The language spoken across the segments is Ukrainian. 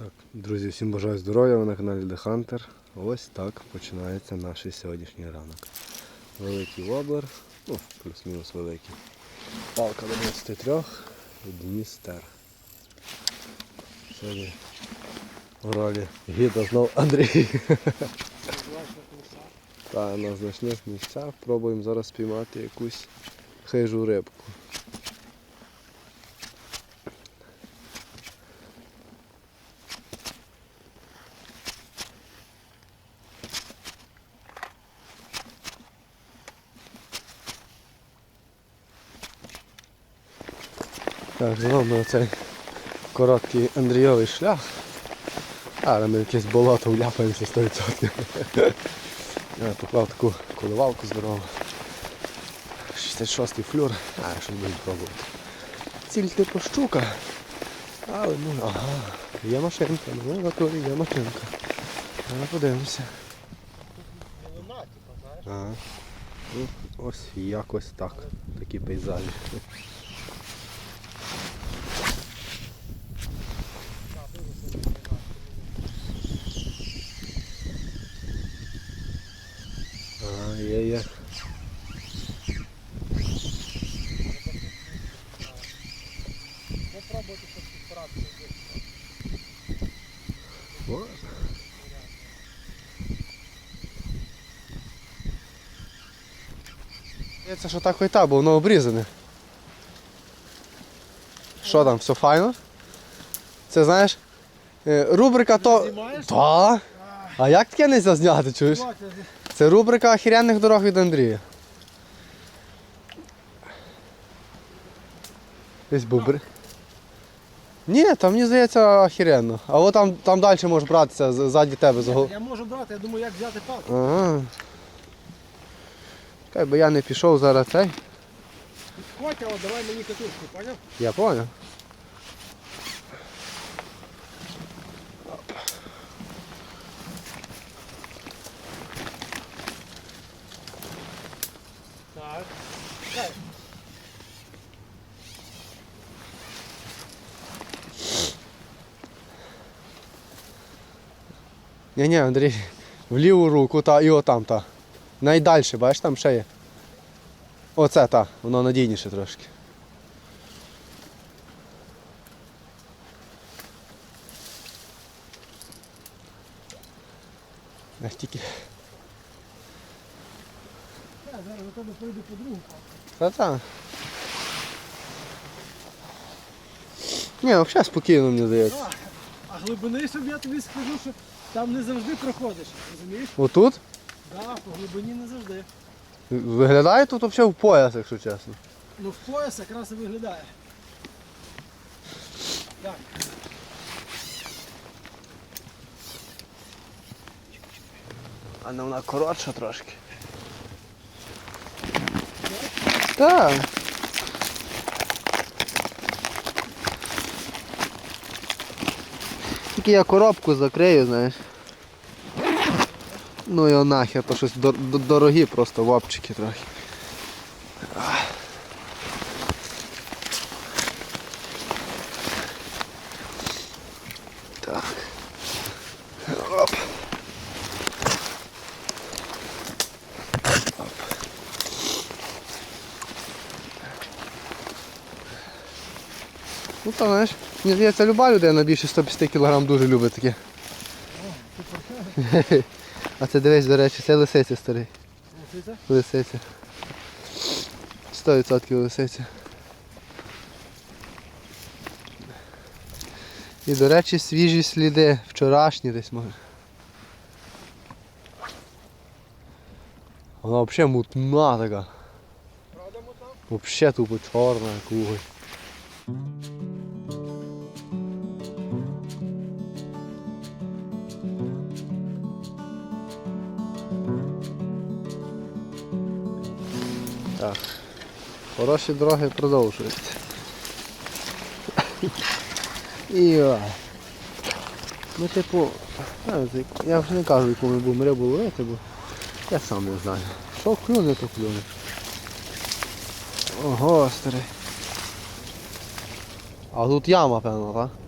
Так, друзі, всім бажаю здоров'я, ви на каналі The Hunter. Ось так починається наш сьогоднішній ранок. Великий воблер, ну, плюс-мінус великий. Палка до 23 і Дністер. Сьогодні в ролі гіда знов Андрій. Та на значних місцях пробуємо зараз спіймати якусь хижу рибку. Так, знову ми оцей короткий Андрійовий шлях. Але ми якесь болото вляпаємося 100%. Я поклав таку коливалку здорову. 66-й флюр. А, щось будемо пробувати. Ціль типу щука. Але ну, ага, є машинка, ну в натурі є машинка. Але подивимося. Ось якось так. Такі пейзажі. Ага, є, є. Попробуйте щось підпиратися. О. Це що так і так, бо воно обрізане. Що там, все файно? Це знаєш? е, Рубрика то. Та. А як таке не зняти, чуєш? Це рубрика охеренних дорог від Андрія. Десь бобри. Ні, там мені здається охеренно. А от там, там далі можеш братися ззаді тебе. Я можу брати, я думаю, як взяти палку. Ага. Чекай, бо я не пішов зараз цей. Котя, от давай мені катушку, поняв? Я понял. Так. Дай. Ні, ні, Андрій, в ліву руку та і отам та. Найдальше, бачиш, там ще є. Оце та, воно надійніше трошки. Тільки. Зараз до тебе прийду по другу палку. Та-та. Ні, взагалі спокійно мені здається. А глибини собі я тобі скажу, що там не завжди проходиш. Розумієш? Отут Так, да, по глибині не завжди. виглядає тут взагалі в пояс, якщо чесно. Ну в пояс якраз і виглядає. Так. А не вона коротша трошки. Так. Тільки я коробку закрию, знаєш. Ну його нахер, то щось дор- дорогі просто вапчики трохи. Так. Оп. Ну то знаєш, мені здається, люба людина більше 150 кг дуже любить таке. А це дивись, до речі, це лисиця старий. Лисиця? Лисиця. 100% лисиця. І, до речі, свіжі сліди, вчорашні десь може. Вона взагалі мутна така. Правда мотав? Взагалі тупо чорна, як Так. Хороші дороги продовжуються. Іо. Ну типу, я вже не кажу, яку ми будемо рибу ловити, бо я сам не знаю. Що клюне, то клюне. Ого, старий. А тут яма, певно, так?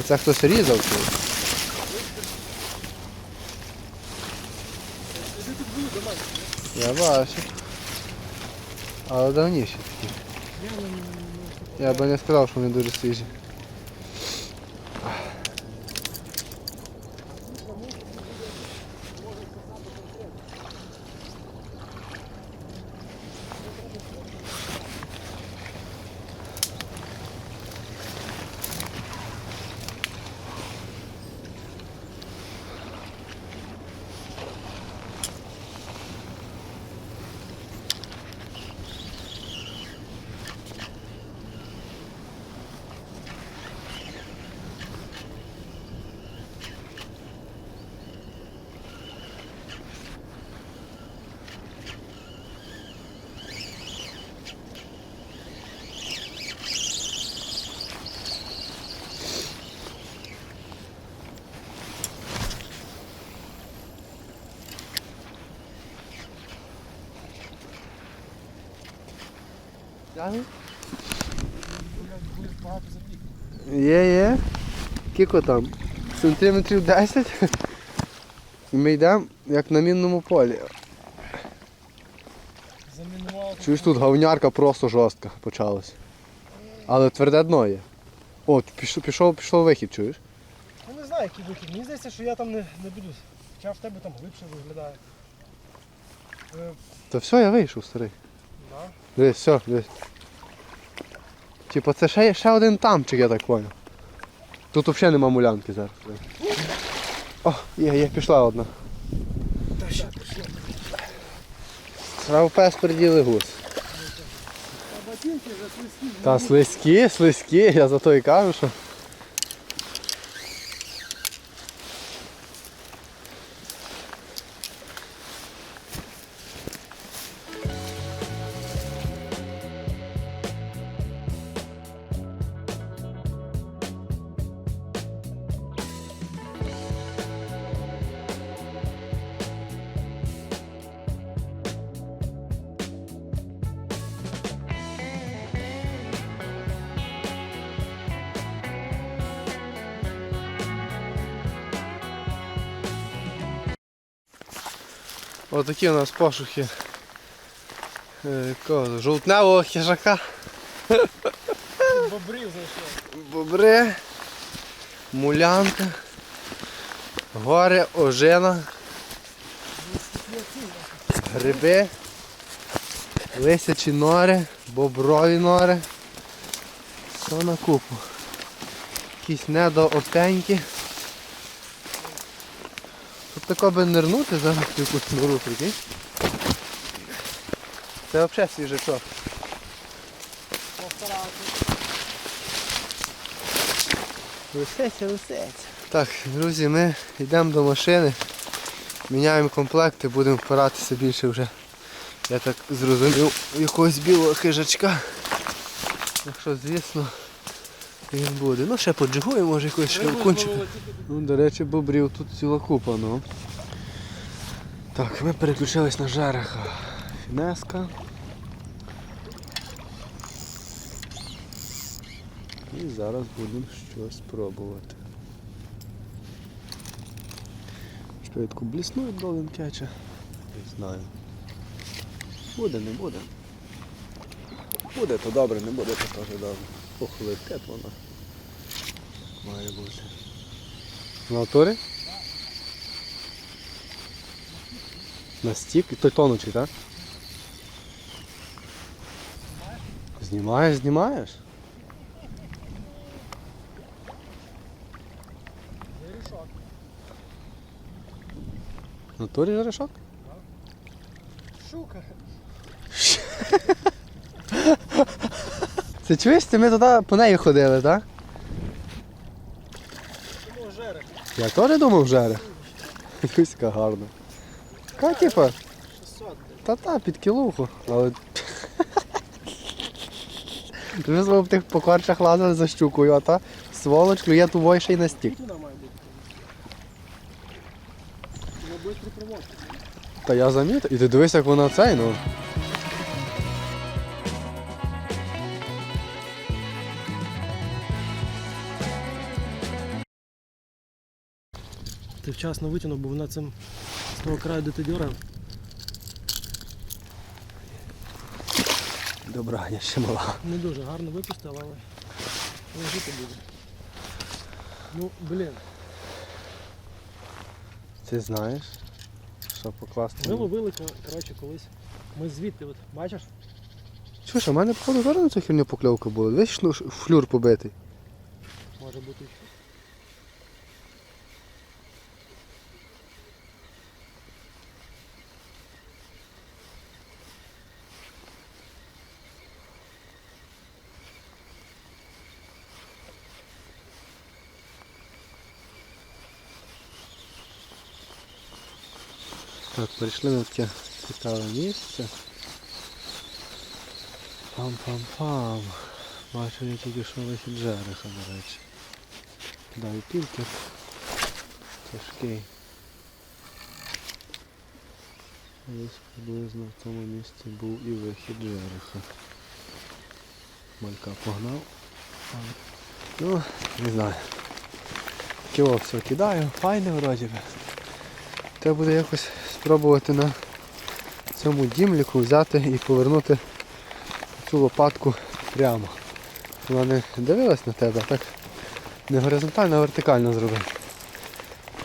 Оце хтось різав тут. Я бачу. Але давніші такі. Я би не сказав, що вони дуже свіжі. Запік. Є, є. Кіко там? Сантиметрів 10. І ми йдемо як на мінному полі. Чуєш тут говнярка просто жорстка почалась. Але тверде дно є. О, пішов, пішов, пішов вихід, чуєш? Ну не знаю, який вихід. Мені здається, що я там не, не буду. Хоча в тебе там глибше виглядає. Е, Та все, я вийшов, старий. Дивись, все, дивись. Типа це ще, ще один тамчик, я так понял. Тут взагалі нема мулянки зараз. О, є, є, пішла одна. Та ще пішло. Срав пес приділи гус. Та слизькі, слизькі, я за то і кажу, що. Отакі у нас пошуки е, жовтневого хижака. Бобрів зайшов. Бобри, мулянка, горе, ожина, гриби, лисячі нори, боброві нори. Все на купу. Якісь недоопеньки. Тако би нирнути зараз в якусь нору, прикинь. Це взагалі свіжачок. Лисеться, лисеться. Так, друзі, ми йдемо до машини, міняємо комплекти, будемо впиратися більше вже. Я так зрозумів, якогось білого хижачка. Якщо, звісно, він буде. Ну ще поджигуємо, може якогось шкаркунчика. Ну, до речі, бобрів тут ціла купа, ну. Так, ми переключились на жереха. Фінеска. І зараз будемо щось пробувати. Швидко бліснує долин кече. Не знаю. Буде, не буде. Буде, то добре, не буде, то теж добре. Ох, летить вона. Має бути. На авторі? На стік? І той тонучий, так? Знімаєш, знімаєш? Вирішок. На турі жерешок? Шука. Це чуєш, це ми туди по неї ходили, так? Жерех. Я теж думав жере. Якусь гарна. Така типа, 600. та-та, під кілуху, але. Ми в тих покорчах лазили за щукою, а та сволоч клює тувой ще й на стік. Та я замітив. І ти дивись, як вона цей, ну. Вчасно витягнув, бо вона цим з того краю, де ти дьорав. Добра, ще мала. Не дуже гарно випустила, але але жити буде. Ну, блін, Ти знаєш, що покласти. ми ловили коротше, колись. Ми звідти, от, бачиш? Чуєш, а в мене походу зараз на цю херню покльовка була. Весь флюр побитий. Може бути прийшли на таке цікаве місце. Пам-пам-пам. Бачу я тільки що вихід жереха, до речі. Даю пілкер. Тяжкий. Десь приблизно в тому місці був і вихід жереха. Малька погнав. Ну, не знаю. Ківо все кидаю, файне вроді би. Треба буде якось спробувати на цьому дімліку взяти і повернути цю лопатку прямо. Вона не дивилась на тебе, так не горизонтально, а вертикально зробити.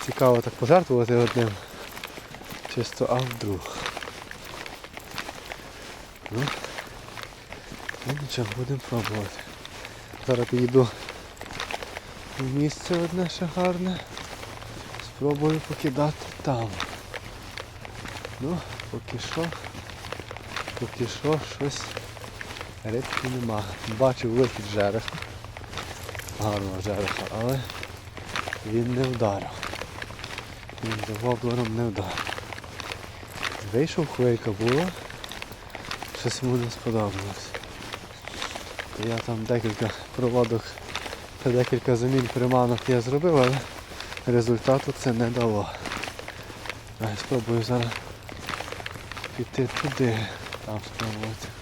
Цікаво так пожертвувати одним. Чисто а вдруг. Ну, ну нічого, будемо пробувати. Зараз підійду в місце одне ще гарне. Спробую покидати там. Ну, поки що, поки що щось рибки нема. Бачив вихід жереха. Гарного жереха, але він не вдарив. Він за воблером не вдарив. Вийшов хвилька була, щось йому не сподобалось. Я там декілька проводок та декілька замін приманок я зробив, але результату це не дало. Я спробую зараз піти туди, там спробувати.